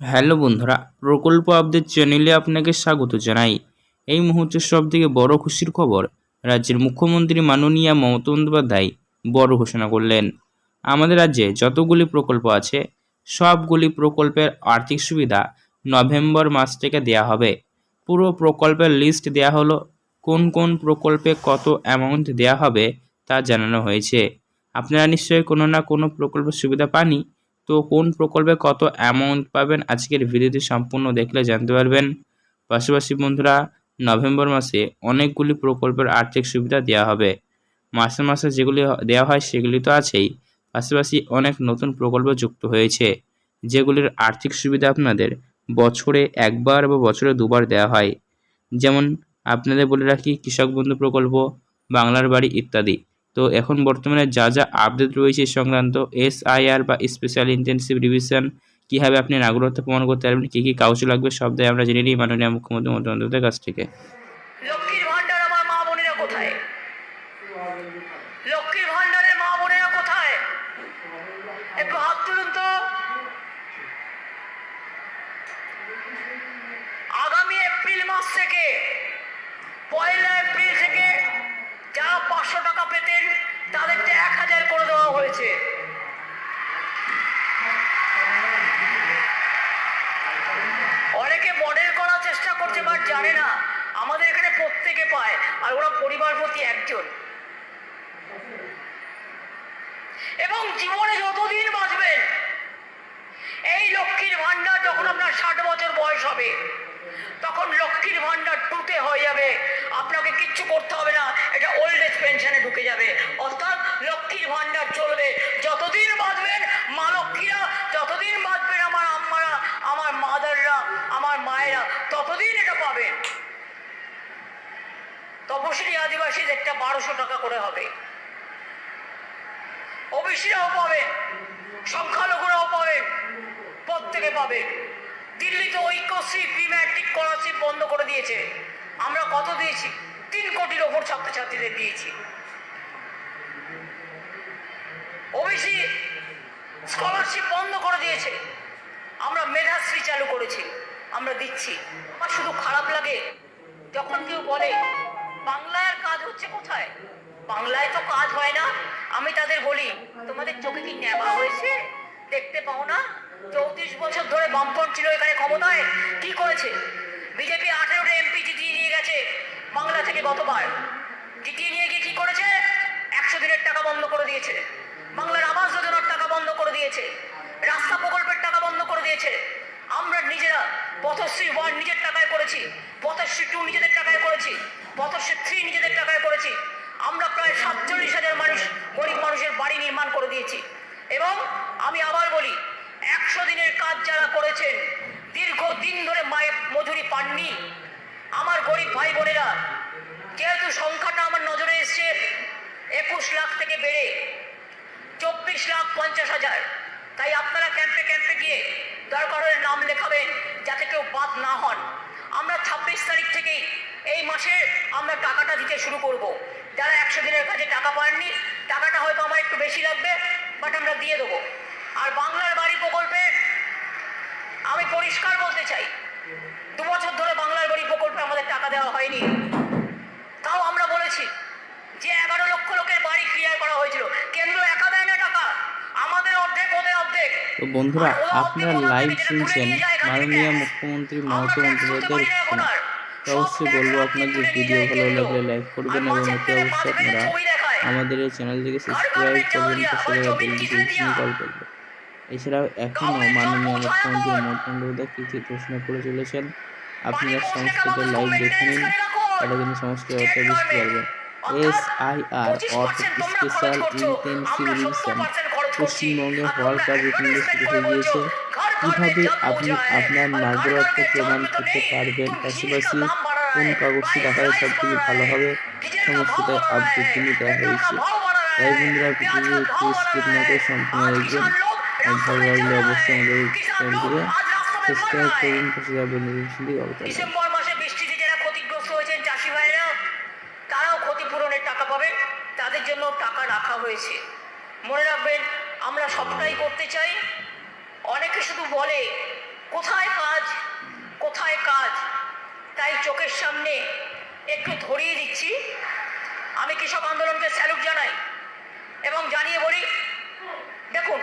Hello বন্ধুরা, প্রকল্প update চ্যানেলে আপনাকে স্বাগত জানাই। এই মুহূর্তের সব থেকে বড় খুশির খবর, রাজ্যের মুখ্যমন্ত্রী মাননীয়া মমতা বন্দ্যোপাধ্যায় বড় ঘোষণা করলেন। আমাদের রাজ্যে যতগুলি প্রকল্প আছে, সবগুলি প্রকল্পের আর্থিক সুবিধা নভেম্বর মাস থেকে দেয়া হবে। পুরো প্রকল্পের লিস্ট দেয়া হলো, কোন কোন প্রকল্পে কত অ্যামাউন্ট দেয়া হবে তা জানানো হয়েছে। আপনারা নিশ্চয়ই কোনো না কোনো প্রকল্পের সুবিধা পানই তো কোন প্রকল্পে কত অ্যামাউন্ট পাবেন? আজকের ভিডিওটি সম্পূর্ণ দেখলে জানতে পারবেন। পাশাপাশি বন্ধুরা, নভেম্বর মাসে অনেকগুলি প্রকল্পের আর্থিক সুবিধা দেওয়া হবে। মাসে মাসে যেগুলি দেওয়া হয় সেগুলি তো আছেই। পাশাপাশি অনেক নতুন প্রকল্প যুক্ত হয়েছে, যেগুলির আর্থিক সুবিধা আপনাদের বছরে একবার বা বছরে দুবার দেওয়া হয়। যেমন, আপনাদের বলে রাখি কৃষক বন্ধু প্রকল্প, বাংলার বাড়ি ইত্যাদি। তো এখন বর্তমানে যা যা আপডেট রয়েছে সংক্রান্ত এসআইআর বা স্পেশাল ইন্টেনসিভ রিভিশন কীভাবে আপনি নাগরিকত্ব প্রমাণ করতে পারবেন, কী কী কাগজ লাগবে, সব আমরা জেনে নিই মাননীয় মুখ্যমন্ত্রী মমতা বন্দ্যোপাধ্যায়ের কাছ থেকে। আগামী এপ্রিল মাস থেকে পয়লা এপ্রিল পাঁচশো টাকা পেতেন, তাদেরকে এক হাজার করে দেওয়া হয়েছে। অনেকে মডেল করার চেষ্টা করছে বাট জানে না, আমাদের এখানে প্রত্যেকে পায়, আর ওরা পরিবার প্রতি একজন। এবং জীবনে যতদিন বাঁচবেন, এই লক্ষ্মীর ভান্ডার যখন আপনার ষাট বছর বয়স হবে, তখন লক্ষ্মীর ভান্ডার টুটে হয়ে যাবে, আপনাকে কিচ্ছু করতে হবে না এটা ওল্ড এজ পেনশনে ঢুকে যাবে অর্থাৎ লক্ষ্মীর ভান্ডার চলবে যতদিন বাঁচবেন মা লক্ষ্মীরা যতদিন বাঁচবেন আমার আম্মারা আমার মাদাররা আমার মায়েরা ততদিন এটা পাবেন তপশিলি আদিবাসীদেরটা বারোশো টাকা করে হবে। ওবিসিরাও পাবেন সংখ্যালঘুরাও পাবেন প্রত্যেকে পাবে। দিল্লিতে ঐক্যশ্রী প্রি ম্যাট্রিক স্কলারশিপ বন্ধ করে দিয়েছে। আমরা কত দিয়েছি? তিন কোটির ওপর ছাত্রছাত্রীদের দিয়েছি। ওবিসি স্কলারশিপ বন্ধ করে দিয়েছে। আমরা মেধাশ্রী চালু করেছি, আমরা দিচ্ছি। আমার শুধু খারাপ লাগে, যখন কেউ বলে, বাংলার হচ্ছে কোথায়? বাংলায় তো কাজ হয় না। আমি তাদের বলি, তোমাদের চোখে কি নেবা হয়েছে? দেখতে পাও না? চৌত্রিশ বছর ধরে বামপন্থ ছিল এখানে ক্ষমতায়। কি করেছে? বিজেপি আঠেরোটা এমপি জিতিয়ে নিয়ে গেছে বাংলা থেকে গতবার। জিতিয়ে নিয়ে গিয়ে কি করেছে? একশো দিনের টাকা বন্ধ করে দিয়েছে। বাংলার আবাস যোজনার টাকা বন্ধ করে দিয়েছে। রাস্তা প্রকল্পের টাকা বন্ধ করে দিয়েছে। আমরা নিজেরা পথশ্রী ওয়ান নিজের টাকায় করেছি। পথশ্রী টু নিজেদের টাকায় করেছি পথশ্রী থ্রি নিজেদের টাকায় করেছি। আমরা প্রায় সাতচল্লিশ হাজার মানুষ, গরিব মানুষের বাড়ি নির্মাণ করে দিয়েছি। এবং আমি আবার বলি, একশো দিনের কাজ যারা করেছেন দীর্ঘ দিন ধরে মায়ের মজুরি পাননি। আমার গরিব ভাই বোনেরা, যেহেতু সংখ্যাটা আমার নজরে এসছে, একুশ লাখ থেকে বেড়ে চব্বিশ লাখ পঞ্চাশ হাজার। তাই আপনারা ক্যাম্পে ক্যাম্পে গিয়ে দরকার হলে নাম লেখাবেন, যাতে কেউ বাদ না হন। আমরা ছাব্বিশ তারিখ থেকেই এই মাসে আমরা টাকাটা দিতে শুরু করব। যারা একশো দিনের কাছে টাকা পাননি, টাকাটা হয়তো আমার একটু বেশি লাগবে বাট আমরা দিয়ে দেবো। আর বাংলার বাড়ি প্রকল্পে আমি পরিষ্কার বলতে চাই, দু বছর ধরে বাংলার বাড়ি প্রকল্পে আমাদের টাকা দেওয়া হয়নি। তাও আমরা বলেছি যে এগারো লক্ষ লোকের বাড়ি ক্লিয়ার করা হয়েছিল কেন্দ্র একা দেয় না টাকা আমাদের অর্ধেক ওদের অর্ধেক তো বন্ধুরা আপনারা লাইভ শুনছেন মাননীয় মুখ্যমন্ত্রী মমতা বন্দ্যোপাধ্যায়ের। তো অবশ্যই বলব আপনাদের ভিডিও ভালো লাগলে লাইক করবেন এবং অতি অবশ্যই আপনারা আমাদের এই চ্যানেলটিকে সাবস্ক্রাইব করবেন দিয়া? কল করবেন এছাড়াও এখনও মাননীয় মুখ্যমন্ত্রী? মমতা বন্দ্যোপাধ্যায় কী কী ঘোষণা করে চলেছেন আপনারা সমস্ত লাইভ দেখে নিন তাহলে কিন্তু সমস্ত ব্যাপারে বুঝতে পারবেন এস আই আর অর্থাৎ 25% স্পেশাল ইন্টেন্সিভ রিভিশন 70% খরচ করছি। পশ্চিমবঙ্গে হওয়ার কাজ ইতিমধ্যে শুরু হয়ে গিয়েছে। কীভাবে আপনি আপনার নাগরিকত্ব প্রমাণ করতে পারবেন? পাশাপাশি কোন কাগজটি দেখালে সব কিছু ভালো হবে? সমস্তটাই আপডেট তিনি দেওয়া হয়েছে। তাই বন্ধুরা ভিডিও একটু সম্পূর্ণ দেখবেন। আর ভালো লাগলে অবশ্যই আমাদের চ্যানেলগুলো সাবস্ক্রাইব করুন পাশে যাবেন ডিসেম্বর মাসে তাদের জন্য টাকা রাখা হয়েছে। মনে রাখবেন আমরা সবটাই করতে চাই। অনেকে শুধু বলে, কোথায় কাজ? কোথায় কাজ? তাই চোখের সামনে একটু ধরিয়ে দিচ্ছি। আমি কৃষক আন্দোলনকে স্যালুট জানাই এবং জানিয়ে বলি, দেখুন